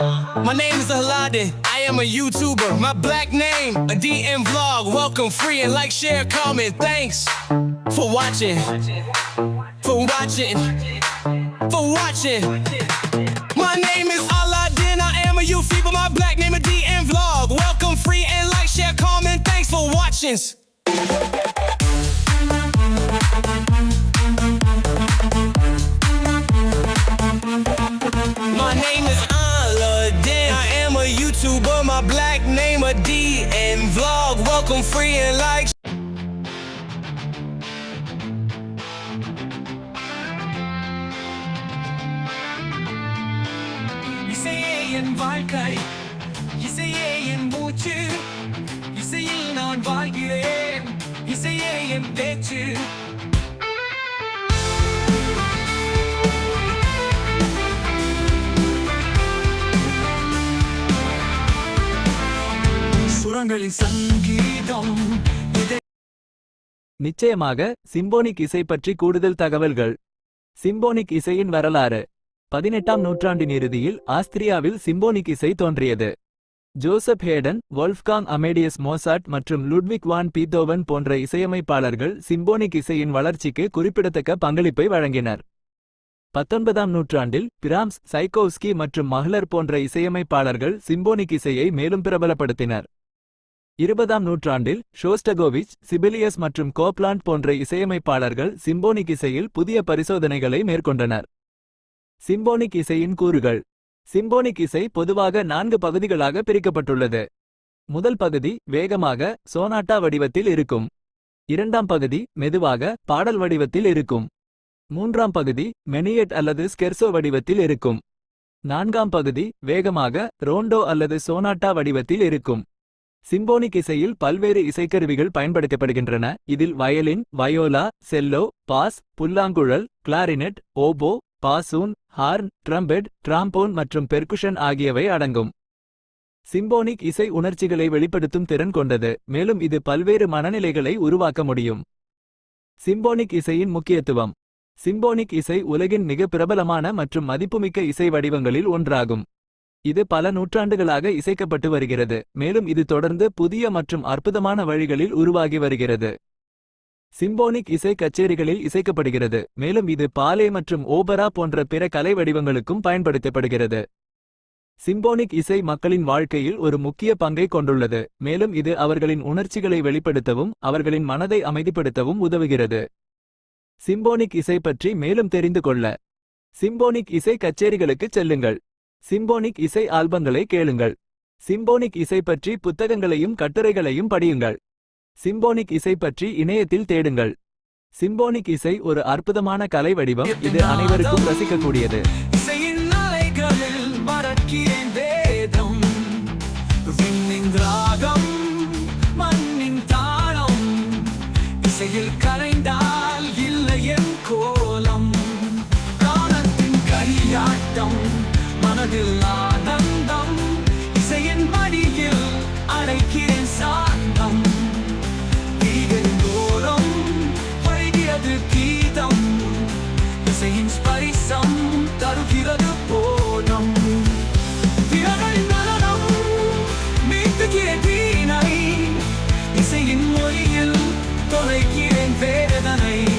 My name is Aladdin. I am a YouTuber. My black name, a DM vlog. Welcome, free and like, share, comment. Thanks for watching. For watching. For watching. My name is Aladdin. I am a YouTuber. My black name, a DM vlog. Welcome, free and like, share, comment. Thanks for watching. am a YouTuber. My black name a D and vlog. Welcome free and like. இசையே என் வாழ்க்கை இசையே என் மூச்சு இசையில் நான் வாழ்கிறேன் சுரங்களின் சங்கீதம். நிச்சயமாக symphonic இசை பற்றி கூடுதல் தகவல்கள். சிம்போனிக் இசையின் வரலாறு. பதினெட்டாம் நூற்றாண்டின் இறுதியில் ஆஸ்திரியாவில் சிம்போனிக் இசை தோன்றியது. Joseph Haydn Wolfgang Amadeus Mozart மற்றும் லுட்விக் வான் பீத்தோவன் போன்ற இசையமைப்பாளர்கள் சிம்போனிக் இசையின் வளர்ச்சிக்கு குறிப்பிடத்தக்க பங்களிப்பை வழங்கினர். பத்தொன்பதாம் நூற்றாண்டில் பிராம்ஸ் சைக்கோவ்ஸ்கி மற்றும் மஹ்லர் போன்ற இசையமைப்பாளர்கள் சிம்போனிக் இசையை மேலும் பிரபலப்படுத்தினர். இருபதாம் நூற்றாண்டில் ஷோஸ்டகோவிச் சிபிலியஸ் மற்றும் கோப்லாண்ட் போன்ற இசையமைப்பாளர்கள் சிம்போனிக் இசையில் புதிய பரிசோதனைகளை மேற்கொண்டனர். சிம்போனிக் இசையின் கூறுகள். சிம்போனிக் இசை பொதுவாக நான்கு பகுதிகளாக பிரிக்கப்பட்டுள்ளது. முதல் பகுதி வேகமாக சோனாட்டா வடிவத்தில் இருக்கும். இரண்டாம் பகுதி மெதுவாக பாடல் வடிவத்தில் இருக்கும். மூன்றாம் பகுதி மெனியட் அல்லது ஸ்கெர்சோ வடிவத்தில் இருக்கும். நான்காம் பகுதி வேகமாக ரோண்டோ அல்லது சோனாட்டா வடிவத்தில் இருக்கும். சிம்போனிக் இசையில் பல்வேறு இசைக்கருவிகள் பயன்படுத்தப்படுகின்றன. இதில் வயலின் வயோலா செல்லோ பாஸ் புல்லாங்குழல் clarinet oboe bassoon horn trumpet trombone மற்றும் பெர்குஷன் ஆகியவை அடங்கும். சிம்போனிக் இசை உணர்ச்சிகளை வெளிப்படுத்தும் திறன் கொண்டது மேலும் இது பல்வேறு மனநிலைகளை உருவாக்க முடியும். சிம்போனிக் இசையின் முக்கியத்துவம். சிம்போனிக் இசை உலகின் மிக பிரபலமான மற்றும் மதிப்புமிக்க இசை வடிவங்களில் ஒன்றாகும். இது பல நூற்றாண்டுகளாக இசைக்கப்பட்டு வருகிறது. மேலும் இது தொடர்ந்து புதிய மற்றும் அற்புதமான வழிகளில் உருவாகி வருகிறது. சிம்போனிக் இசை கச்சேரிகளில் இசைக்கப்படுகிறது. மேலும் இது பாலே மற்றும் ஓபரா போன்ற பிற கலை வடிவங்களுக்கும் பயன்படுத்தப்படுகிறது. சிம்போனிக் இசை மக்களின் வாழ்க்கையில் ஒரு முக்கிய பங்கை கொண்டுள்ளது. மேலும் இது அவர்களின் உணர்ச்சிகளை வெளிப்படுத்தவும் அவர்களின் மனதை அமைதிப்படுத்தவும் உதவுகிறது. சிம்போனிக் இசை பற்றி மேலும் தெரிந்து கொள்ள. சிம்போனிக் இசை கச்சேரிகளுக்குச் செல்லுங்கள். சிம்போனிக் இசை ஆல்பங்களை கேளுங்கள். சிம்போனிக் இசை பற்றி புத்தகங்களையும் கட்டுரைகளையும் படியுங்கள். சிம்போனிக் இசை பற்றி இணையத்தில் தேடுங்கள். சிம்போனிக் இசை ஒரு அற்புதமான கலை வடிவம். இது அனைவருக்கும் ரசிக்கக்கூடியது. ராகம் மண்ணின் தாளம் இசையில் கலை மனதில் ஆனந்தம். இசையின் மடியில் அழைக்கிறேன் சாந்தம். தீகந்தோறும் பழகிறது கீதம். இசையின் ஸ்பரிசம் தருகிறது போனம் விரல் நலனம் மீட்டுகிற தீனை இசையின் மொழியில் தொலைக்கிறேன் வேதனை.